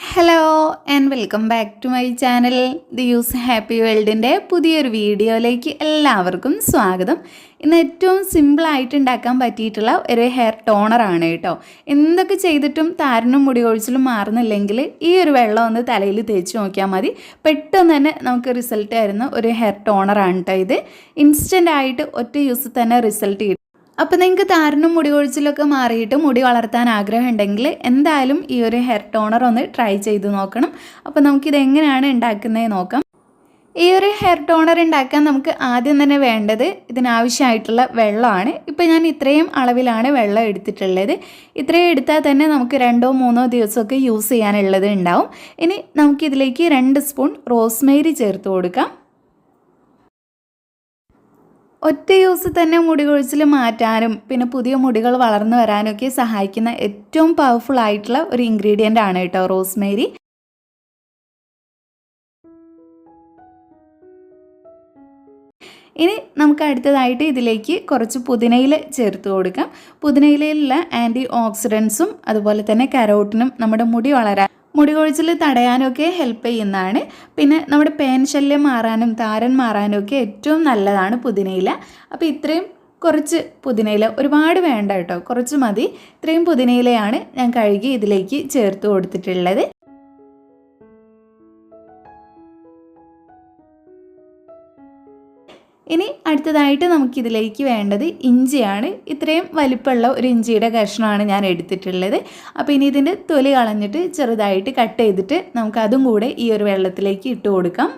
Hello and welcome back to my channel the use happy വേൾഡിന്റെ പുതിയൊരു വീഡിയോയിലേക്ക് എല്ലാവർക്കും സ്വാഗതം. ഇന്ന് ഏറ്റവും സിമ്പിളായിട്ട് ഉണ്ടാക്കാൻ പറ്റിയിട്ടുള്ള ഒരു ഹെയർ ടോണറാണ് കേട്ടോ. എന്തൊക്കെ ചെയ്തിട്ടും താരനും മുടി കൊഴിച്ചിലും മാറുന്നില്ലെങ്കിൽ ഈ ഒരു വെള്ളം ഒന്ന് തലയിൽ തേച്ച് നോക്കിയാൽ മതി. പെട്ടെന്ന് തന്നെ നമുക്ക് റിസൾട്ട് തരുന്ന ഒരു ഹെയർ ടോണറാണ് കേട്ടോ ഇത്. ഇൻസ്റ്റന്റ് ആയിട്ട് ഒറ്റ യൂസ് തന്നെ റിസൾട്ട് കിട്ടും. അപ്പോൾ നിങ്ങൾക്ക് താരനും മുടി കൊഴിച്ചിലൊക്കെ മാറിയിട്ട് മുടി വളർത്താൻ ആഗ്രഹം ഉണ്ടെങ്കിൽ എന്തായാലും ഈ ഒരു ഹെയർ ടോണർ ഒന്ന് ട്രൈ ചെയ്ത് നോക്കണം. അപ്പോൾ നമുക്കിത് എങ്ങനെയാണ് ഉണ്ടാക്കുന്നത് നോക്കാം. ഈ ഒരു ഹെയർ ടോണർ ഉണ്ടാക്കാൻ നമുക്ക് ആദ്യം തന്നെ വേണ്ടത് ഇതിനാവശ്യമായിട്ടുള്ള വെള്ളമാണ്. ഇപ്പോൾ ഞാൻ ഇത്രയും അളവിലാണ് വെള്ളം എടുത്തിട്ടുള്ളത്. ഇത്രയും എടുത്താൽ തന്നെ നമുക്ക് രണ്ടോ മൂന്നോ ദിവസമൊക്കെ യൂസ് ചെയ്യാനുള്ളത് ഉണ്ടാവും. ഇനി നമുക്കിതിലേക്ക് രണ്ട് സ്പൂൺ റോസ്മേരി ചേർത്ത് കൊടുക്കാം. ഒറ്റ യൂസ് തന്നെ മുടി കൊഴിച്ചിൽ മാറ്റാനും പിന്നെ പുതിയ മുടികൾ വളർന്നു വരാനൊക്കെ സഹായിക്കുന്ന ഏറ്റവും പവർഫുൾ ആയിട്ടുള്ള ഒരു ഇൻഗ്രീഡിയന്റ് ആണ് കേട്ടോ റോസ്മേരി ഇനി നമുക്ക് അടുത്തതായിട്ട് ഇതിലേക്ക് കുറച്ച് പുതിനയിൽ ചേർത്ത് കൊടുക്കാം. പുതിനയിലുള്ള ആന്റി ഓക്സിഡൻസും അതുപോലെ തന്നെ കരോട്ടിനും നമ്മുടെ മുടി വളരാൻ മുടി കൊഴിച്ചിൽ തടയാനൊക്കെ ഹെൽപ്പ് ചെയ്യുന്നതാണ്. പിന്നെ നമ്മുടെ പേൻ ശല്യം മാറാനും താരൻ മാറാനും ഒക്കെ ഏറ്റവും നല്ലതാണ് പുതിനയില. അപ്പോൾ ഇത്രയും കുറച്ച് പുതിനയില ഒരുപാട് വേണ്ട കേട്ടോ. കുറച്ച് മതി. ഇത്രയും പുതിനയിലയാണ് ഞാൻ കഴുകി ഇതിലേക്ക് ചേർത്ത് കൊടുത്തിട്ടുള്ളത്. ഇനി അടുത്തതായിട്ട് നമുക്കിതിലേക്ക് വേണ്ടത് ഇഞ്ചിയാണ്. ഇത്രയും വലിപ്പമുള്ള ഒരു ഇഞ്ചിയുടെ കഷ്ണമാണ് ഞാൻ എടുത്തിട്ടുള്ളത്. അപ്പോൾ ഇനി ഇതിന്റെ തൊലി കളഞ്ഞിട്ട് ചെറുതായിട്ട് കട്ട് ചെയ്തിട്ട് നമുക്ക് അതും കൂടെ ഈ ഒരു വെള്ളത്തിലേക്ക് ഇട്ട് കൊടുക്കാം.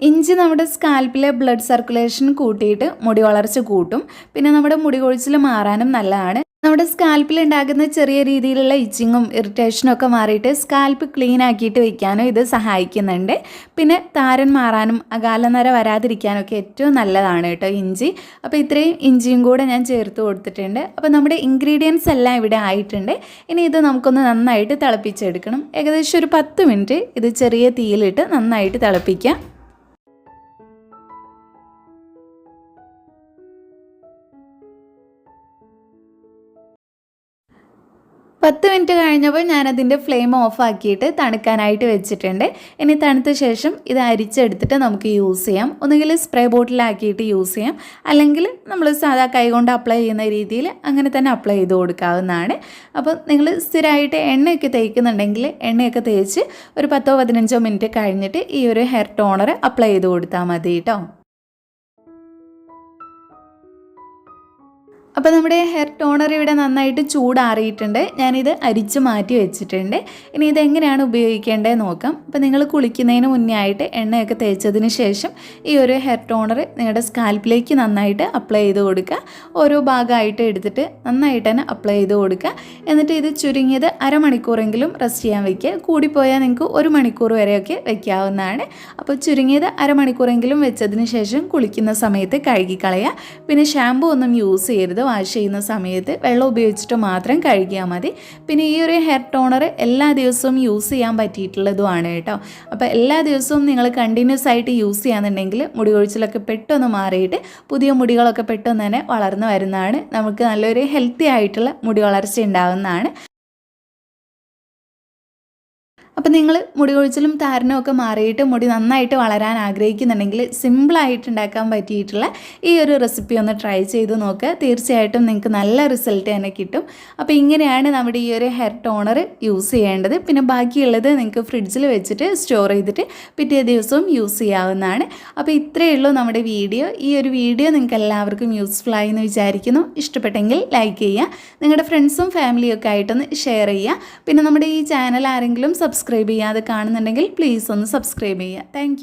ഇഞ്ചി നമ്മുടെ സ്കാൽപ്പിലെ ബ്ലഡ് സർക്കുലേഷൻ കൂട്ടിയിട്ട് മുടി വളർച്ച കൂട്ടും. പിന്നെ നമ്മുടെ മുടി കൊഴിച്ചിൽ മാറാനും നല്ലതാണ്. നമ്മുടെ സ്കാൽപ്പിൽ ഉണ്ടാകുന്ന ചെറിയ രീതിയിലുള്ള ഇച്ചിങ്ങും ഇറിറ്റേഷനും ഒക്കെ മാറിയിട്ട് സ്കാൽപ്പ് ക്ലീൻ ആക്കിയിട്ട് വയ്ക്കാനും ഇത് സഹായിക്കുന്നുണ്ട്. പിന്നെ താരൻ മാറാനും അകാലനര വരാതിരിക്കാനൊക്കെ ഏറ്റവും നല്ലതാണ് കേട്ടോ ഇഞ്ചി. അപ്പോൾ ഇത്രയും ഇഞ്ചിയും കൂടെ ഞാൻ ചേർത്ത് കൊടുത്തിട്ടുണ്ട്. അപ്പോൾ നമ്മുടെ ഇൻഗ്രീഡിയൻസ് എല്ലാം ഇവിടെ ആയിട്ടുണ്ട്. ഇനി ഇത് നമുക്കൊന്ന് നന്നായിട്ട് തിളപ്പിച്ചെടുക്കണം. ഏകദേശം ഒരു പത്ത് മിനിറ്റ് ഇത് ചെറിയ തീയിലിട്ട് നന്നായിട്ട് തിളപ്പിക്കാം. പത്ത് മിനിറ്റ് കഴിഞ്ഞപ്പോൾ ഞാനതിന്റെ ഫ്ലെയിം ഓഫാക്കിയിട്ട് തണുക്കാനായിട്ട് വെച്ചിട്ടുണ്ട്. ഇനി തണുത്ത ശേഷം ഇത് അരിച്ചെടുത്തിട്ട് നമുക്ക് യൂസ് ചെയ്യാം. ഒന്നുകിൽ സ്പ്രേ ബോട്ടിലാക്കിയിട്ട് യൂസ് ചെയ്യാം. അല്ലെങ്കിൽ നമ്മൾ സാധാ കൈകൊണ്ട് അപ്ലൈ ചെയ്യുന്ന രീതിയിൽ അങ്ങനെ തന്നെ അപ്ലൈ ചെയ്ത് കൊടുക്കാവുന്നതാണ്. അപ്പോൾ നിങ്ങൾ സ്ഥിരമായിട്ട് എണ്ണയൊക്കെ തേക്കുന്നുണ്ടെങ്കിൽ എണ്ണയൊക്കെ തേച്ച് ഒരു പത്തോ പതിനഞ്ചോ മിനിറ്റ് കഴിഞ്ഞിട്ട് ഈ ഒരു ഹെയർ ടോണർ അപ്ലൈ ചെയ്ത് കൊടുത്താൽ മതി കേട്ടോ. അപ്പോൾ നമ്മുടെ ഹെയർ ടോണർ ഇവിടെ നന്നായിട്ട് ചൂടാറിയിട്ടുണ്ട്. ഞാനിത് അരിച്ച് മാറ്റി വെച്ചിട്ടുണ്ട്. ഇനി ഇതെങ്ങനെയാണ് ഉപയോഗിക്കേണ്ടത് നോക്കാം. അപ്പോൾ നിങ്ങൾ കുളിക്കുന്നതിന് മുന്നേ ആയിട്ട് എണ്ണയൊക്കെ തേച്ചതിന് ശേഷം ഈ ഒരു ഹെയർ ടോണർ നിങ്ങളുടെ സ്കാൽപ്പിലേക്ക് നന്നായിട്ട് അപ്ലൈ ചെയ്ത് കൊടുക്കുക. ഓരോ ഭാഗമായിട്ട് എടുത്തിട്ട് നന്നായിട്ട് തന്നെ അപ്ലൈ ചെയ്ത് കൊടുക്കുക. എന്നിട്ട് ഇത് ചുരുങ്ങിയത് അരമണിക്കൂറെങ്കിലും റെസ്റ്റ് ചെയ്യാൻ വയ്ക്കുക കൂടിപ്പോയാൽ നിങ്ങൾക്ക് ഒരു മണിക്കൂർ വരെയൊക്കെ വയ്ക്കാവുന്നതാണ് അപ്പോൾ ചുരുങ്ങിയത് അരമണിക്കൂറെങ്കിലും വെച്ചതിന് ശേഷം കുളിക്കുന്ന സമയത്ത് കഴുകിക്കളയുക. പിന്നെ ഷാമ്പു ഒന്നും യൂസ് ചെയ്യരുത്. വാഷ് ചെയ്യുന്ന സമയത്ത് വെള്ളം ഉപയോഗിച്ചിട്ട് മാത്രം കഴുകിയാൽ മതി. പിന്നെ ഈ ഒരു ഹെയർ ടോണർ എല്ലാ ദിവസവും യൂസ് ചെയ്യാൻ പറ്റിയിട്ടുള്ളതുമാണ് കേട്ടോ. അപ്പോൾ എല്ലാ ദിവസവും നിങ്ങൾ കണ്ടിന്യൂസ് ആയിട്ട് യൂസ് ചെയ്യാന്നുണ്ടെങ്കിൽ മുടി കൊഴിച്ചിലൊക്കെ പെട്ടെന്ന് മാറിയിട്ട് പുതിയ മുടികളൊക്കെ പെട്ടെന്ന് തന്നെ വളർന്നു വരുന്നതാണ്. നമുക്ക് നല്ലൊരു ഹെൽത്തി ആയിട്ടുള്ള മുടി വളർച്ച ഉണ്ടാകുന്നതാണ്. അപ്പോൾ നിങ്ങൾ മുടി കൊഴിച്ചിലും താരനും ഒക്കെ മാറിയിട്ട് മുടി നന്നായിട്ട് വളരാൻ ആഗ്രഹിക്കുന്നുണ്ടെങ്കിൽ സിമ്പിളായിട്ട് ഉണ്ടാക്കാൻ പറ്റിയിട്ടുള്ള ഈ ഒരു റെസിപ്പി ഒന്ന് ട്രൈ ചെയ്ത് നോക്കുക തീർച്ചയായിട്ടും നിങ്ങൾക്ക് നല്ല റിസൾട്ട് തന്നെ കിട്ടും. അപ്പോൾ ഇങ്ങനെയാണ് നമ്മുടെ ഈ ഒരു ഹെയർ ടോണർ യൂസ് ചെയ്യേണ്ടത്. പിന്നെ ബാക്കിയുള്ളത് നിങ്ങൾക്ക് ഫ്രിഡ്ജിൽ വെച്ചിട്ട് സ്റ്റോർ ചെയ്തിട്ട് പിറ്റേ ദിവസവും യൂസ് ചെയ്യാവുന്നതാണ്. അപ്പോൾ ഇത്രയേ ഉള്ളൂ നമ്മുടെ വീഡിയോ ഈ ഒരു വീഡിയോ നിങ്ങൾക്ക് എല്ലാവർക്കും യൂസ്ഫുൾ ആയി എന്ന് വിചാരിക്കുന്നു. ഇഷ്ടപ്പെട്ടെങ്കിൽ ലൈക്ക് ചെയ്യുക. നിങ്ങളുടെ ഫ്രണ്ട്സും ഫാമിലിയും ഒക്കെ ആയിട്ടൊന്ന് ഷെയർ ചെയ്യുക. പിന്നെ നമ്മുടെ ഈ ചാനൽ ആരെങ്കിലും സബ്സ്ക്രൈബ് സബ്സ്ക്രൈബ് ചെയ്യാതെ കാണുന്നുണ്ടെങ്കിൽ പ്ലീസ് ഒന്ന് സബ്സ്ക്രൈബ് ചെയ്യുക. താങ്ക്